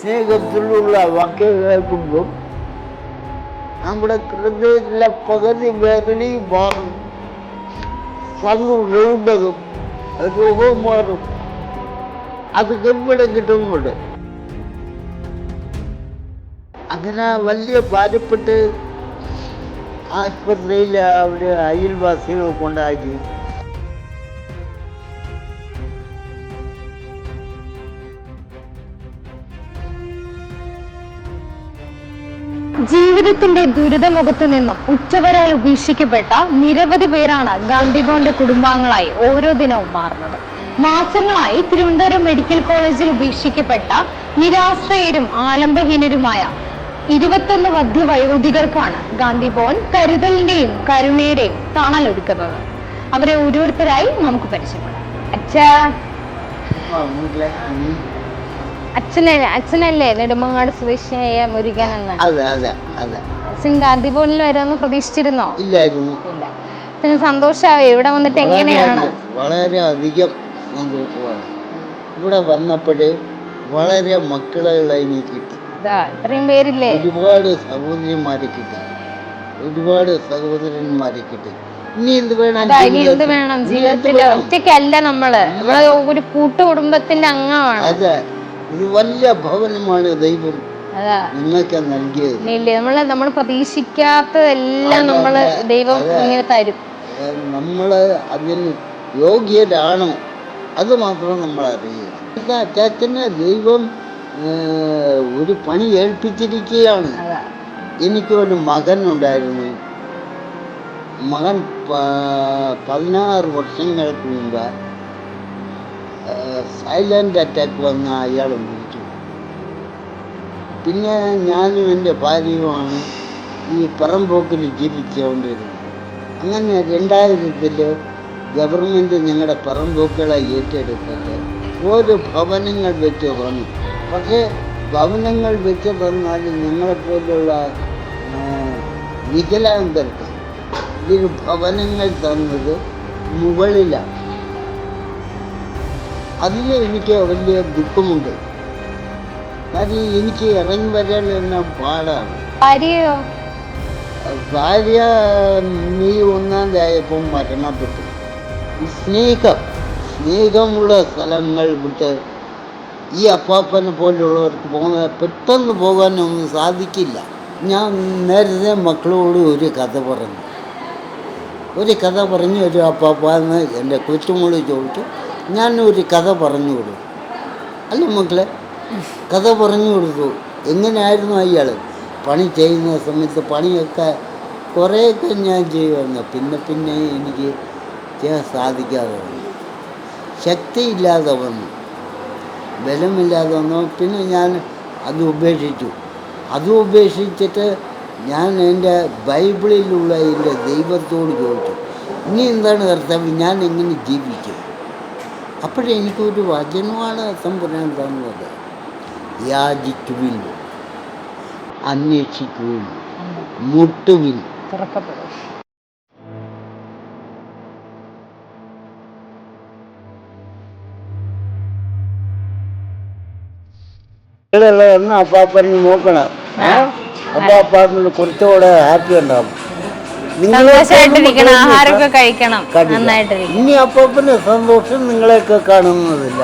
സ്നേഹത്തിലുള്ള വാക്കുകൾ കേൾക്കുമ്പോൾ നമ്മുടെ ഹൃദയത്തിലെ പകുതി വേദനയും മാറും സന്തോഷവും രോഗവും മാറും അത് ഇവിടെ കിട്ടുന്നുണ്ട് അങ്ങനെ വലിയ ഭാരപ്പെട്ട് ആശുപത്രിയിൽ അവിടെ അയൽവാസികൾ കൊണ്ടാക്കി ജീവിതത്തിന്റെ ദുരിതമുഖത്ത് നിന്നും ഉച്ചവരാൽ ഉപേക്ഷിക്കപ്പെട്ട നിരവധി പേരാണ് ഗാന്ധിഭവന്റെ കുടുംബാംഗങ്ങളായി ഓരോ ദിനവും മാറുന്നത്. മാസങ്ങളായി തിരുവനന്തപുരം മെഡിക്കൽ കോളേജിൽ ഉപേക്ഷിക്കപ്പെട്ട നിരാശ്രയരും ആലംബഹീനരുമായ ഇരുപത്തൊന്ന് മധ്യവയോധികർക്കാണ് ഗാന്ധിഭവൻ കരുതലിന്റെയും കരുണയുടെയും തണലൊരുക്കുന്നത്. അവരെ ഓരോരുത്തരായി നമുക്ക് പരിചയപ്പെടാം. അച്ഛാ. അച്ഛനെ അച്ഛനല്ലേ നെടുമങ്ങാട് സ്വദേശിയായ മുരുകൻ എന്ന്? അതെ അതെ അതെ. അച്ഛൻ ഗാന്ധിഭവനിൽ വരുമെന്ന് പ്രതീക്ഷിച്ചിരുന്നോ? ഇല്ലായിരുന്നു. ഇല്ല. അച്ഛന് സന്തോഷായോ ഇവിടെ വന്നിട്ട് എങ്ങനെയാണ്? വളരെ അധികം സന്തോഷമാണ് ഇവിടെ വന്നപ്പോഴേ വളരെ മക്കളെ എനിക്ക് കിട്ടി. ഇതാ ഇത്രയും പേരില്ലേ? ഒരുപാട് സഹോദരിമാരെ കിട്ടി. ഒരുപാട് സഹോദരന്മാരെ കിട്ടി. ഇനി എന്ത് വേണം ഇതാ, ഇനി എന്ത് ജീവിതത്തിൽ? വേണം? ജീവിതത്തിൽ? ഒറ്റയ്ക്കല്ല നമ്മൾ. നമ്മൾ ഒരു കൂട്ടുകുടുംബത്തിന്റെ അംഗമാണ്. അതെ. ഒരു വലിയ ഭവനമാണ് ദൈവം നിങ്ങൾക്ക് നൽകിയത്. ഇല്ലേ നമ്മൾ നമ്മൾ പ്രതീക്ഷിക്കാത്തതെല്ലാം നമ്മൾ ദൈവം ഇങ്ങനെ തരും. നമ്മൾ അതിന് യോഗ്യരാണോ. അത് മാത്രം നമ്മൾ അറിയുക അച്ചാച്ചനെ ദൈവം ഒരു പണി ഏൽപ്പിച്ചിരിക്കുകയാണ്. എനിക്കൊരു മകൻ ഉണ്ടായിരുന്നു മകൻ പതിനാറ് വർഷങ്ങൾക്ക് മുമ്പ് സൈലന്റ് അറ്റാക്ക് വന്ന അയാൾ മരിച്ചു പിന്നെ ഞാനും എന്റെ ഭാര്യയുമാണ് ഈ പറമ്പോക്കിൽ ജീവിച്ചുകൊണ്ടിരുന്നത്. അങ്ങനെ രണ്ടായിരത്തിൽ ഗവൺമെന്റ് ഞങ്ങളുടെ പറമ്പോക്കുകളെ ഏറ്റെടുത്തിട്ട് ഓരോ ഭവനങ്ങൾ വെച്ച് തന്നു പക്ഷേ ഭവനങ്ങൾ വെച്ച് തന്നാൽ ഞങ്ങളെപ്പോലുള്ള വികലാന്തർക്ക് ഇതിന് ഭവനങ്ങൾ തന്നത് മുകളിലാണ്. അതിൽ എനിക്ക് വലിയ ദുഃഖമുണ്ട്. കാര്യം എനിക്ക് ഇറങ്ങി വരാൻ എല്ലാം പാടാണ്. ഭാര്യയോ? ഭാര്യ നീ ഒന്നാം തീയതിയപ്പം മരണപ്പെട്ടു. സ്നേഹം സ്നേഹമുള്ള സ്ഥലങ്ങൾ വിട്ട് ഈ അപ്പാപ്പനെ പോലുള്ളവർക്ക് പോകുന്ന പെട്ടെന്ന് പോകാനൊന്നും സാധിക്കില്ല. ഞാൻ നേരത്തെ മക്കളോട് ഒരു കഥ പറഞ്ഞു. ഒരു കഥ പറഞ്ഞു ഒരു അപ്പാപ്പ എന്ന് എന്റെ കൊച്ചുമോൾ ചോദിച്ചു ഞാൻ ഒരു കഥ പറഞ്ഞു കൊടുക്കും അല്ല മക്കളെ കഥ പറഞ്ഞു കൊടുത്തു. എങ്ങനെയായിരുന്നു അയാൾ പണി ചെയ്യുന്ന സമയത്ത് പണിയൊക്കെ കുറേയൊക്കെ ഞാൻ ചെയ്യുമായിരുന്നു പിന്നെ പിന്നെ എനിക്ക് ചെയ്യാൻ സാധിക്കാതെ വന്നു. ശക്തിയില്ലാതെ വന്നു. ബലമില്ലാതെ വന്നു. പിന്നെ ഞാൻ അത് ഉപേക്ഷിച്ചു. അത് ഉപേക്ഷിച്ചിട്ട് ഞാൻ എന്റെ ബൈബിളിലുള്ള എന്റെ ദൈവത്തോട് ചോദിച്ചു ഇനി എന്താണ് കർത്താവ്? ഞാൻ എങ്ങനെ ജീവിക്കും? അപ്പോഴേ എനിക്കൊരു വചനമാണ് തമ്പുരാൻ തന്നത്. യാചിക്കുവിൻ അന്വേഷിക്കുവിൻ മുട്ടുവിൻ. തുറക്കപ്പെടും. ഇളയതെന്ന് അപ്പാപ്പനെ നോക്കണം? അപ്പൊ അപ്പാപ്പന് കുറച്ചുകൂടെ ഹാപ്പി ഉണ്ടാവും. സന്തോഷമായിട്ടിരിക്കണം ആഹാരമൊക്കെ കഴിക്കണം. നന്നായിട്ടിരിക്കണം. ഇനി അപ്പൊ സന്തോഷം നിങ്ങളെയൊക്കെ കാണുന്നതില്ല